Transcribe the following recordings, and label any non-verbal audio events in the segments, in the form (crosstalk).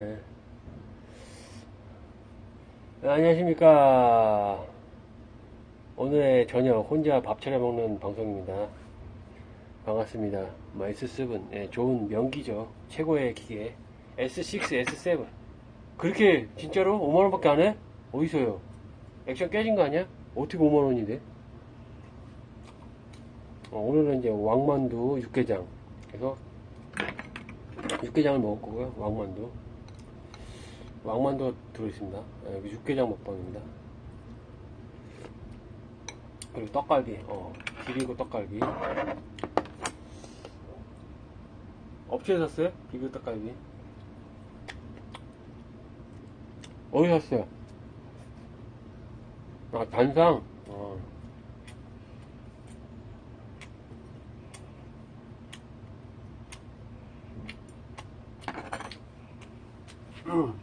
네. 네, 안녕하십니까. 오늘의 저녁 혼자 밥 차려 먹는 방송입니다. 반갑습니다. 뭐 S7, 예, 좋은 명기죠. 최고의 기계. S6, S7. 그렇게 진짜로 5만원 밖에 안 해? 어디서요? 액션 깨진 거 아니야? 어떻게 5만원이 돼? 어, 오늘은 이제 왕만두 육개장. 그래서 육개장을 먹을 거고요. 왕만두. 왕만두가 들어있습니다. 예, 여기 육개장 먹방입니다. 그리고 떡갈비, 어, 비비고 떡갈비. 업체에서 샀어요? 비비고 떡갈비. 어디 샀어요? 아, 단상? 어. 음.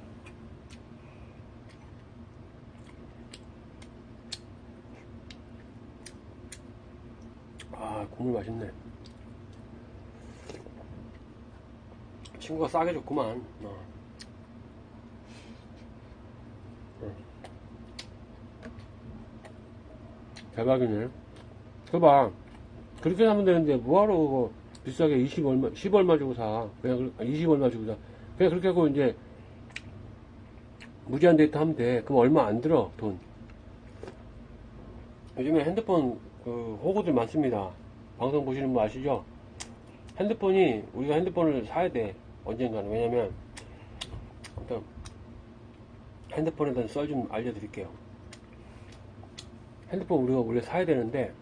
아, 국물 맛있네. 친구가 싸게 줬구만. 어. 어. 대박이네. 그봐. 그렇게 사면 되는데, 뭐하러 그거 비싸게 20 얼마, 10 얼마 주고 사. 그냥, 그- 20 얼마 주고 사. 그냥 그렇게 하고 이제, 무제한 데이터 하면 돼. 그럼 얼마 안 들어, 돈. 요즘에 핸드폰 그 호구들 많습니다. 방송 보시는 분 아시죠? 핸드폰이 우리가 핸드폰을 사야 돼 언젠가는 왜냐면 일단 핸드폰에 대한 썰 좀 알려드릴게요. 핸드폰 우리가 원래 사야 되는데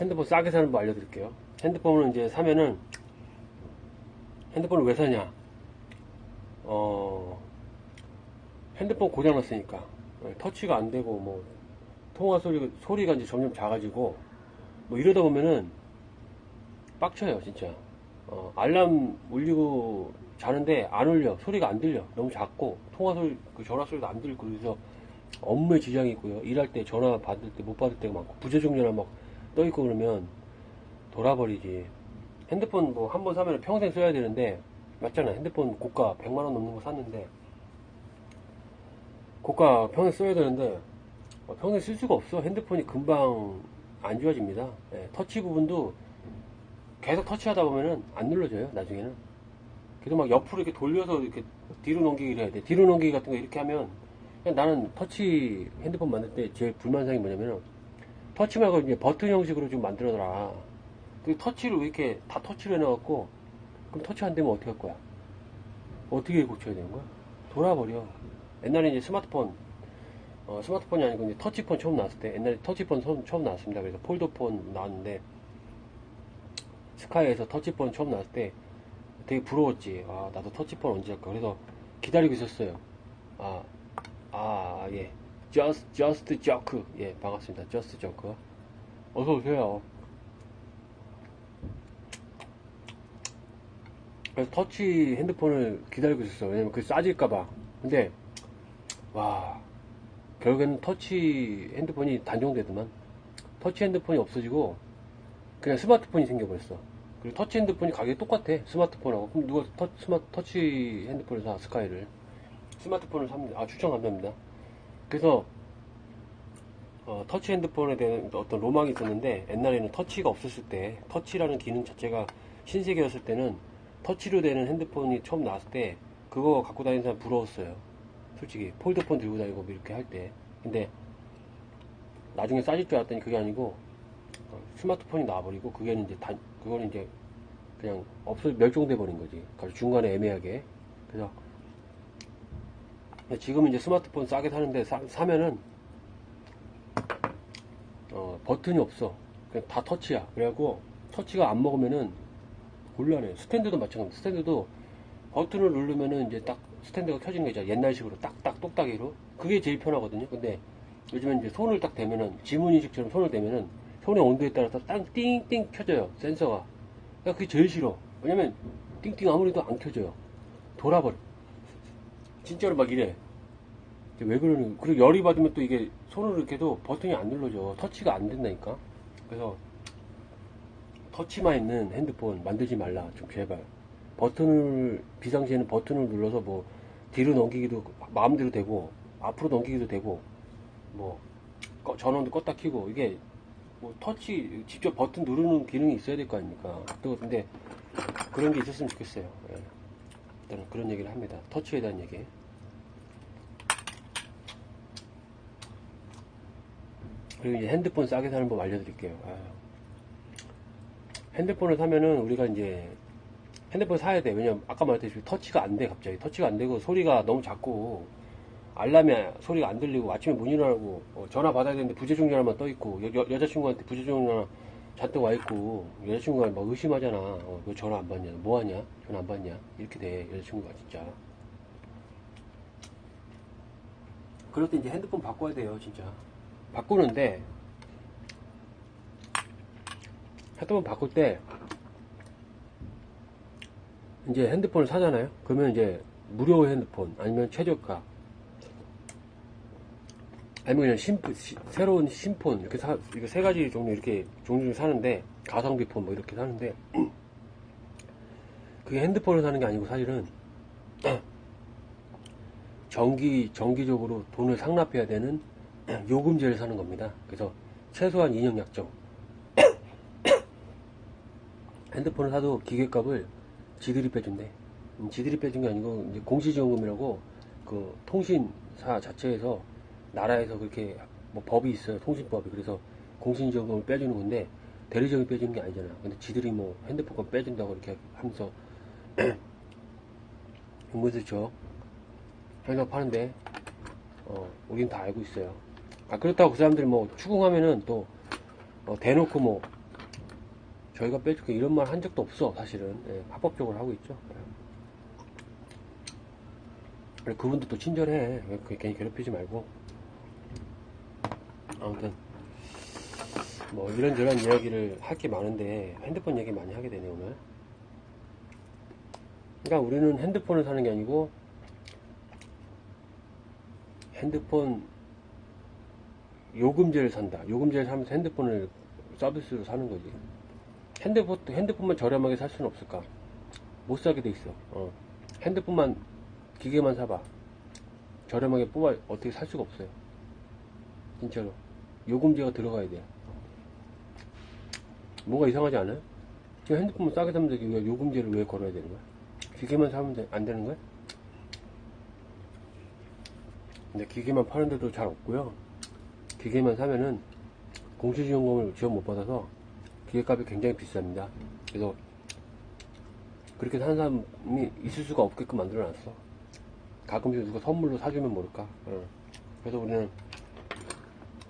핸드폰 싸게 사는 법 알려드릴게요. 핸드폰을 이제 사면은 핸드폰을 왜 사냐? 어 핸드폰 고장 났으니까 터치가 안 되고 뭐 통화 소리가, 소리가 이제 점점 작아지고, 뭐 이러다 보면은, 빡쳐요, 진짜. 어, 알람 울리고 자는데 안 울려. 소리가 안 들려. 너무 작고, 통화 소리, 그 전화 소리도 안 들고, 그래서 업무에 지장이 있고요. 일할 때 전화 받을 때 못 받을 때가 많고, 부재중 전화 막 떠 있고 그러면 돌아버리지. 핸드폰 뭐 한 번 사면 평생 써야 되는데, 맞잖아. 핸드폰 고가 100만원 넘는 거 샀는데, 고가 평생 써야 되는데, 어, 평생 쓸 수가 없어. 핸드폰이 금방 안 좋아집니다. 예, 터치 부분도 계속 터치하다 보면은 안 눌러져요. 나중에는. 그래서 막 옆으로 이렇게 돌려서 이렇게 뒤로 넘기기를 해야 돼. 뒤로 넘기기 같은 거 이렇게 하면 나는 터치 핸드폰 만들 때 제일 불만사항이 뭐냐면은 터치 말고 이제 버튼 형식으로 좀 만들어놔라. 그 터치를 왜 이렇게 다 터치를 해놔갖고 그럼 터치 안 되면 어떻게 할 거야? 어떻게 고쳐야 되는 거야? 돌아버려. 옛날에 이제 스마트폰 어, 스마트폰이 아니고 이제 터치폰 처음 나왔을 때 옛날에 터치폰 처음, 처음 나왔습니다. 그래서 폴더폰 나왔는데 스카이에서 터치폰 처음 나왔을 때 되게 부러웠지. 아 나도 터치폰 언제 할까? 그래서 기다리고 있었어요. 아, 아 예, just just joke 예 반갑습니다. just joke 어서 오세요. 그래서 터치 핸드폰을 기다리고 있었어. 왜냐면 그 싸질까봐. 근데 와 결국에는 터치 핸드폰이 단종되더만 터치 핸드폰이 없어지고 그냥 스마트폰이 생겨버렸어. 그리고 터치 핸드폰이 가격이 똑같아 스마트폰하고. 그럼 누가 터, 스마, 터치 핸드폰을 사 스카이를? 스마트폰을 삽니다. 아 추천 감사합니다. 그래서 어, 터치 핸드폰에 대한 어떤 로망이 있었는데 옛날에는 터치가 없었을 때 터치라는 기능 자체가 신세계였을 때는 터치로 되는 핸드폰이 처음 나왔을 때 그거 갖고 다니는 사람 부러웠어요 솔직히 폴더폰 들고 다니고 뭐 이렇게 할 때. 근데 나중에 싸질 줄 알았더니 그게 아니고 어, 스마트폰이 나와버리고 그게는 이제 단 그거는 이제 그냥 없어 멸종돼 버린 거지. 그래서 중간에 애매하게. 그래서 지금은 이제 스마트폰 싸게 사는데 사, 사면은 어, 버튼이 없어. 그냥 다 터치야. 그래갖고 터치가 안 먹으면은 곤란해. 스탠드도 마찬가지. 스탠드도 버튼을 누르면은 이제 딱 스탠드가 켜지는 거 있잖아. 옛날식으로 딱딱 똑딱이로. 그게 제일 편하거든요. 근데 요즘은 이제 손을 딱 대면은 지문인식처럼 손을 대면은 손의 온도에 따라서 딱 띵띵 켜져요. 센서가. 그러니까 그게 제일 싫어. 왜냐면 띵띵 아무리도 안 켜져요. 돌아버려. 진짜로 막 이래. 왜 그러는 그리고 열이 받으면 또 이게 손으로 이렇게 해도 버튼이 안 눌러져. 터치가 안 된다니까. 그래서 터치만 있는 핸드폰 만들지 말라. 좀 제발. 버튼을, 비상시에는 버튼을 눌러서 뭐 뒤로 넘기기도 마음대로 되고 앞으로 넘기기도 되고 뭐 꺼- 전원도 껐다 켜고 이게 뭐 터치 직접 버튼 누르는 기능이 있어야 될 거 아닙니까? 또 근데 그런 게 있었으면 좋겠어요. 예. 일단은 그런 얘기를 합니다. 터치에 대한 얘기. 그리고 이제 핸드폰 싸게 사는 법 알려드릴게요. 아유. 핸드폰을 사면은 우리가 이제 핸드폰 사야 돼. 왜냐면 아까 말했듯이 터치가 안 돼, 갑자기. 터치가 안 되고 소리가 너무 작고 알람이 소리가 안 들리고 아침에 문 일어나고 어, 전화 받아야 되는데 부재중 전화만 떠 있고 여, 자친구한테 부재중 전화 잔뜩 와 있고 여자친구가 막 의심하잖아. 어, 왜 전화 안 받냐? 뭐 하냐? 전화 안 받냐? 이렇게 돼 여자친구가 진짜. 그럴 때 이제 핸드폰 바꿔야 돼요, 진짜. 바꾸는데 핸드폰 바꿀 때 이제 핸드폰을 사잖아요. 그러면 이제 무료 핸드폰 아니면 최저가 아니면 그냥 신폰, 시- 새로운 신폰 이렇게 사 이거 세 가지 종류 이렇게 종류 사는데 가성비 폰 뭐 이렇게 사는데 (clears throat) 그게 핸드폰을 사는 게 아니고 사실은 (clears throat) 정기 정기적으로 돈을 상납해야 되는 (clears throat) 요금제를 사는 겁니다. 그래서 최소한 2년 약정 핸드폰을 사도 기계값을 지들이 빼준대. 음, 지들이 빼준 게 아니고 이제 공시지원금이라고 그 통신사 자체에서 나라에서 그렇게 뭐 법이 있어요. 통신법이. 그래서 공시지원금을 빼주는 건데 대리점이 빼주는 게 아니잖아. 근데 지들이 뭐 핸드폰값 빼준다고 이렇게 하면서 (clears throat) 은근슬쩍 현업하는데 어, 우린 다 알고 있어요. 아 그렇다고 그 사람들이 뭐 추궁하면은 또 어, 대놓고 뭐 저희가 빼줄게 이런 말 한 적도 없어 사실은. 예, 합법적으로 하고 있죠. 예. 그래, 그분도 또 친절해. 왜 그- 괜히 괴롭히지 말고. 아무튼 뭐 이런저런 이야기를 할 게 많은데 핸드폰 얘기 많이 하게 되네 오늘. 그러니까 우리는 핸드폰을 사는 게 아니고 핸드폰 요금제를 산다. 요금제를 사면서 핸드폰을 서비스로 사는 거지 핸드폰, 핸드폰만 저렴하게 살 수는 없을까? 못 사게 돼 있어. 어. 핸드폰만, 기계만 사봐. 저렴하게 뽑아, 어떻게 살 수가 없어요. 진짜로. 요금제가 들어가야 돼. 뭔가 이상하지 않아요? 지금 핸드폰만 싸게 사면 되지, 왜 요금제를 왜 걸어야 되는 거야? 기계만 사면 돼- 안 되는 거야? 근데 기계만 파는데도 잘 없고요. 기계만 사면은 공시지원금을 지원 못 받아서 기계값이 굉장히 비쌉니다. 그래서 그렇게 사는 사람이 있을 수가 없게끔 만들어 놨어. 가끔씩 누가 선물로 사주면 모를까. 어. 그래서 우리는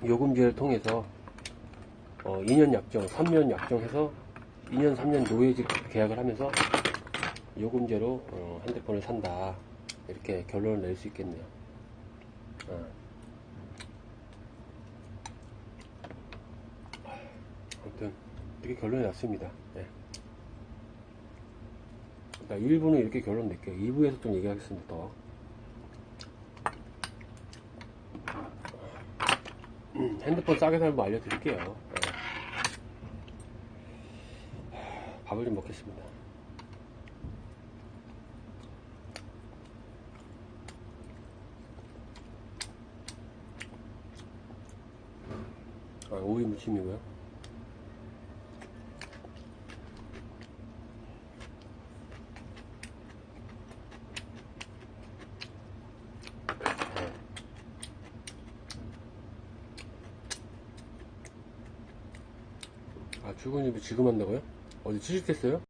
요금제를 통해서 어, 2년 약정, 3년 약정해서 2년, 3년 노예직 계약을 하면서 요금제로 어, 핸드폰을 산다. 이렇게 결론을 낼 수 있겠네요. 어. 아무튼 이렇게 결론이 났습니다. 네. 자, 1부는 이렇게 결론 낼게요. 2부에서 좀 얘기하겠습니다. 더. 음, 핸드폰 싸게 법 알려드릴게요. 네. 밥을 좀 먹겠습니다. 아, 오이 무침이고요. 출근이 지금 한다고요? 어디 취직했어요?